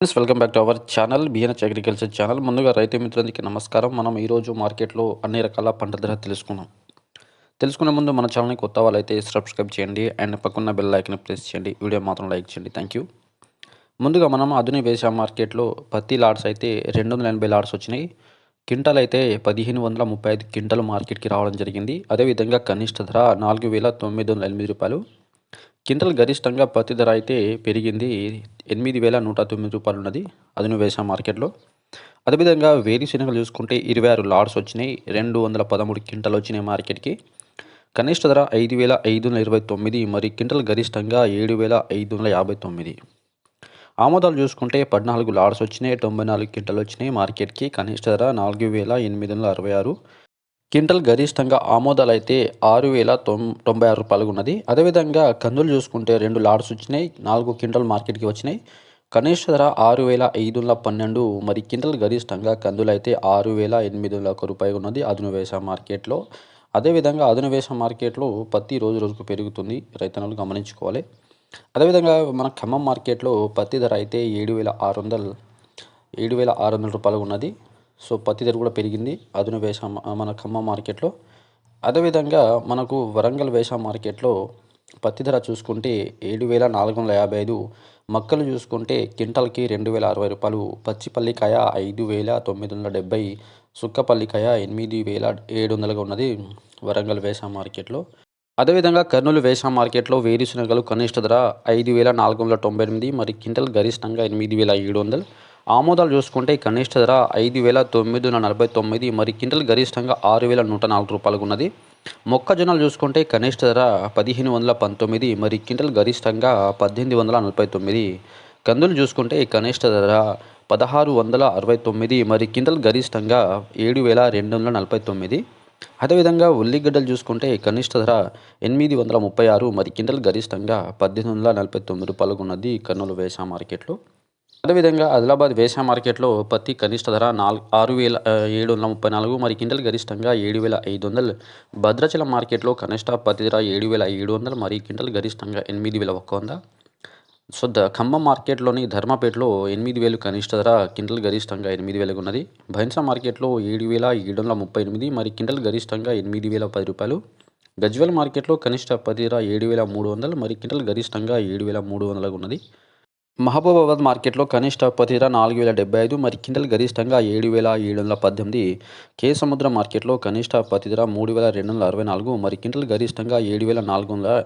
Friends welcome back to our channel BNH agriculture channel. ముందుగా రైతు మిత్రులకి నమస్కారం. మనం ఈరోజు మార్కెట్లో అన్ని రకాల పంట ధర తెలుసుకున్నాం. తెలుసుకునే ముందు మన ఛానల్ని కొత్త వాళ్ళైతే సబ్స్క్రైబ్ చేయండి. అండ్ పక్కన్న బెల్ లైక్ని ప్రెస్ చేయండి. వీడియో మాత్రం లైక్ చేయండి. థ్యాంక్ యూ ముందుగా మనం ఆధునిక వ్యవసాయ మార్కెట్లో పత్తి లాడ్స్ అయితే రెండు వందల ఎనభై లాడ్స్ వచ్చినాయి. క్వింటల్ అయితే పదిహేను వందల ముప్పై ఐదు క్వింటల్ మార్కెట్కి రావడం జరిగింది. అదేవిధంగా కనిష్ట ధర నాలుగు వేల తొమ్మిది వందల ఎనిమిది రూపాయలు. క్వింటల్ గరిష్టంగా పత్తి ధర అయితే పెరిగింది ఎనిమిది వేల నూట తొమ్మిది రూపాయలు ఉన్నది. అదును వేసాం మార్కెట్లో. అదేవిధంగా వేరుశెనగలు చూసుకుంటే ఇరవై ఆరు లాడ్స్ వచ్చినాయి. రెండు వందల పదమూడు క్వింటల్ వచ్చినాయి మార్కెట్కి. కనిష్ట ధర ఐదు వేల ఐదు వందల ఇరవై తొమ్మిది మరి క్వింటల్ గరిష్టంగా ఏడు వేల ఐదు వందల యాభై తొమ్మిది. ఆమోదాలు చూసుకుంటే పద్నాలుగు లాడ్స్ వచ్చినాయి తొంభై నాలుగు క్వింటల్ వచ్చినాయి మార్కెట్కి. కనిష్ట ధర నాలుగు వేల ఎనిమిది వందల అరవై ఆరు. క్వింటల్ గరిష్టంగా ఆమోదాలు అయితే ఆరు వేల తొం తొంభై ఆరు రూపాయలు ఉన్నది అదేవిధంగా కందులు చూసుకుంటే రెండు లాడ్స్ వచ్చినాయి నాలుగు క్వింటల్ మార్కెట్కి వచ్చినాయి. కనిష్ట ధర ఆరు వేల ఐదు వందల పన్నెండు. మరి క్వింటల్ గరిష్టంగా కందులు అయితే ఆరు వేల ఎనిమిది వందల ఒక రూపాయి ఉన్నది అదును వేసా మార్కెట్లో. అదేవిధంగా అదును వేసా మార్కెట్లో పత్తి రోజు రోజుకు పెరుగుతుంది రైతన్నలు గమనించుకోవాలి. అదేవిధంగా మన ఖమ్మం మార్కెట్లో పత్తి ధర అయితే ఏడు వేల ఆరు వందలు ఏడు వేల ఆరు వందల రూపాయలు ఉన్నది సో పత్తి ధర కూడా పెరిగింది. అదును వేసా మన ఖమ్మం మార్కెట్లో. అదేవిధంగా మనకు వరంగల్ వేసా మార్కెట్లో పత్తి ధర చూసుకుంటే ఏడు వేల నాలుగు వందల యాభై ఐదు మక్కలు చూసుకుంటే క్వింటల్కి రెండు వేల అరవై రూపాయలు పచ్చిపల్లికాయ ఐదు వేల తొమ్మిది వందల డెబ్బై సుక్కపల్లికాయ ఎనిమిది వేల ఏడు వందలుగా ఉన్నది వరంగల్ వేసా మార్కెట్లో. అదేవిధంగా కర్నూలు వేసా మార్కెట్లో వేరుశనగలు కనిష్ట ధర ఐదు వేల నాలుగు వందల తొంభై ఎనిమిది మరి క్వింటల్ గరిష్టంగా ఎనిమిది వేల ఏడు వందలు. ఆమోదాలు చూసుకుంటే కనిష్ట ధర ఐదు వేల తొమ్మిది వందల నలభై తొమ్మిది మరి క్వింటల్ గరిష్టంగా ఆరు వేల నూట నాలుగు రూపాయలకు ఉన్నది. మొక్కజొన్నలు చూసుకుంటే కనిష్ట ధర పదిహేను వందల పంతొమ్మిది మరి క్వింటల్ గరిష్టంగా పద్దెనిమిది వందల నలభై తొమ్మిది. కందులు చూసుకుంటే కనిష్ట ధర పదహారు వందల అరవై తొమ్మిది మరి క్వింటల్ గరిష్టంగా ఏడు వేల రెండు వందల నలభై తొమ్మిది. అదేవిధంగా ఉల్లిగడ్డలు చూసుకుంటే కనిష్ట ధర ఎనిమిది వందల ముప్పై ఆరు మరి క్వింటల్ గరిష్టంగా పద్దెనిమిది వందల నలభై తొమ్మిది రూపాయలకు ఉన్నది కర్నూలు వేసా మార్కెట్లో. అదేవిధంగా ఆదిలాబాద్ వేసా మార్కెట్లో పత్తి కనిష్ట ధర నాలుగు ఆరు వేల ఏడు వందల ముప్పై నాలుగు మరి క్వింటల్ గరిష్టంగా ఏడు వేల ఐదు వందలు. భద్రాచలం మార్కెట్లో కనిష్ట పత్తి ధర ఏడు వేల ఏడు వందలు మరి క్వింటల్ గరిష్టంగా ఎనిమిది వేల ఒక్క వంద. సో ద ఖమ్మం మార్కెట్లోని ధర్మపేటలో ఎనిమిది వేలు కనిష్ట ధర క్వింటల్ గరిష్టంగా ఎనిమిది వేలకు ఉన్నది. భైన్సా మార్కెట్లో ఏడు వేల ఏడు వందల ముప్పై ఎనిమిది మరి క్వింటల్ గరిష్టంగా ఎనిమిది వేల పది రూపాయలు. గజ్వెల్ మార్కెట్లో కనిష్ట పది ధర ఏడు వేల మూడు వందలు మరి క్వింటల్ గరిష్టంగా ఏడు వేల మూడు వందలకు ఉన్నది. మహబూబాబాద్ మార్కెట్లో కనిష్ట పది ధర నాలుగు వేల డెబ్బై ఐదు మరి క్వింటల్ గరిష్టంగా ఏడు వేల ఏడు వందల పద్దెనిమిది కే సముద్ర మార్కెట్లో కనిష్ట పది ధర మూడు వేల రెండు వందల అరవై నాలుగు మరి క్వింటల్ గరిష్టంగా ఏడు వేల నాలుగు వందల